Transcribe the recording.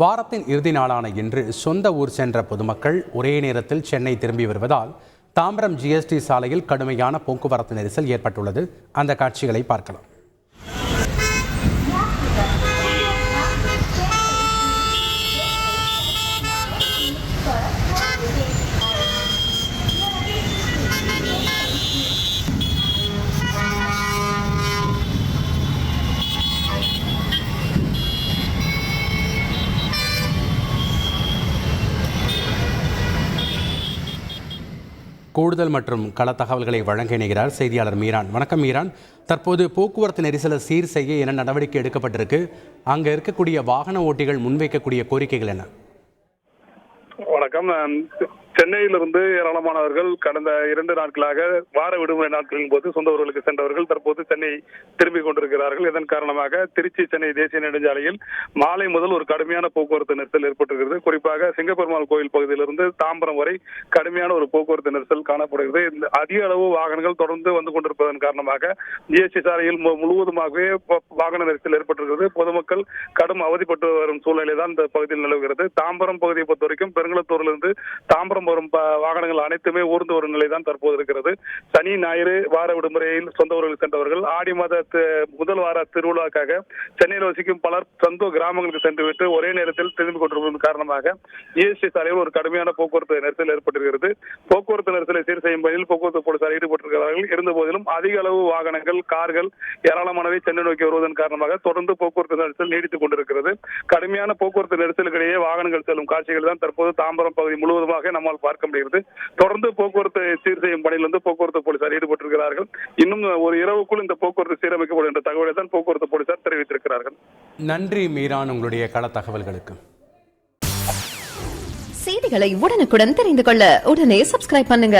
வாரத்தின் இறுதி நாளான இன்று சொந்த ஊர் சென்ற பொதுமக்கள் ஒரே நேரத்தில் சென்னை திரும்பி வருவதால் தாம்பரம் ஜிஎஸ்டி சாலையில் கடுமையான போக்குவரத்து நெரிசல் ஏற்பட்டுள்ளது. அந்த காட்சிகளை பார்க்கலாம். கூடுதல் மற்றும் கள தகவல்களை வழங்க இணைகிறார் செய்தியாளர் மீரான். வணக்கம் மீரான். தற்போது போக்குவரத்து நெரிசலை சீர் செய்ய என்ன நடவடிக்கை எடுக்கப்பட்டிருக்கு? அங்கே இருக்கக்கூடிய வாகன ஓட்டிகள் முன்வைக்கக்கூடிய கோரிக்கைகள் என்ன? வணக்கம். சென்னையிலிருந்து ஏராளமானவர்கள் கடந்த இரண்டு நாட்களாக வார விடுமுறை நாட்களின் போது சொந்த ஊர்களுக்கு சென்றவர்கள் தற்போது சென்னை திரும்பிக் கொண்டிருக்கிறார்கள். இதன் காரணமாக திருச்சி சென்னை தேசிய நெடுஞ்சாலையில் மாலை முதல் ஒரு கடுமையான போக்குவரத்து நெரிசல் ஏற்பட்டிருக்கிறது. குறிப்பாக சிங்கப்பெருமாள் கோயில் பகுதியிலிருந்து தாம்பரம் வரை கடுமையான ஒரு போக்குவரத்து நெரிசல் காணப்படுகிறது. இந்த அதிக அளவு வாகனங்கள் தொடர்ந்து வந்து கொண்டிருப்பதன் காரணமாக ஜிஎஸ்டி சாலையில் மு- முழுவதுமாகவே வாகன நெரிசல் ஏற்பட்டிருக்கிறது. பொதுமக்கள் கடும் அவதிப்பட்டு வரும் சூழ்நிலை தான் இந்த பகுதியில் நிலவுகிறது. தாம்பரம் பகுதியை பொறுத்த வரைக்கும் பெருங்குளத்தூரிலிருந்து தாம்பரம் வரும் வாகனங்கள் அனைத்துமே ஊர்ந்து வரும் நிலை தான் தற்போது இருக்கிறது. சனி ஞாயிறு வார விடுமுறையில் சொந்த ஊர்களுக்கு சென்றவர்கள் ஆடி மாத முதல் வார திருவிழாக்காக சென்னையில் வசிக்கும் பலர் சொந்த கிராமங்களுக்கு சென்றுவிட்டு ஒரே நேரத்தில் திரும்பிக் கொண்டிருப்பதன் காரணமாக ஜிஎஸ்டி சாலையில் ஒரு கடுமையான போக்குவரத்து நெரிசல் ஏற்பட்டிருக்கிறது. போக்குவரத்து நெரிசலை சீர் செய்யும் பணியில் போக்குவரத்து போலீசார் ஈடுபட்டிருக்கிறார்கள். இருந்த போதிலும் அதிக அளவு வாகனங்கள் கார்கள் ஏராளமானவை சென்னை நோக்கி வருவதன் காரணமாக தொடர்ந்து போக்குவரத்து நெரிசல் நீடித்துக் கொண்டிருக்கிறது. கடுமையான போக்குவரத்து நெரிசலுக்கிடையே வாகனங்கள் செல்லும் காட்சிகள் தான் தற்போது தாம்பரம் பகுதி முழுவதுமாக நம்மால் பார்க்க முடிகிறது தொடர்ந்து போக்குவரத்து சீர் செய்யும் பணியில் வந்து போக்குவரத்து போலீசார் ஈடுபட்டிருக்கிறார்கள். இன்னும் ஒரு இரவுக்குள் இந்த போக்குவரத்து சீரமைக்கப்படும் என்ற தகவலை தான் போக்குவரத்து போலீசார் தெரிவித்திருக்கிறார்கள். நன்றி மீரான் உங்களுடைய கள தகவல்களுக்கு. செய்திகளை உடனுக்குடன் தெரிந்து கொள்ள உடனே சப்ஸ்கிரைப் பண்ணுங்க.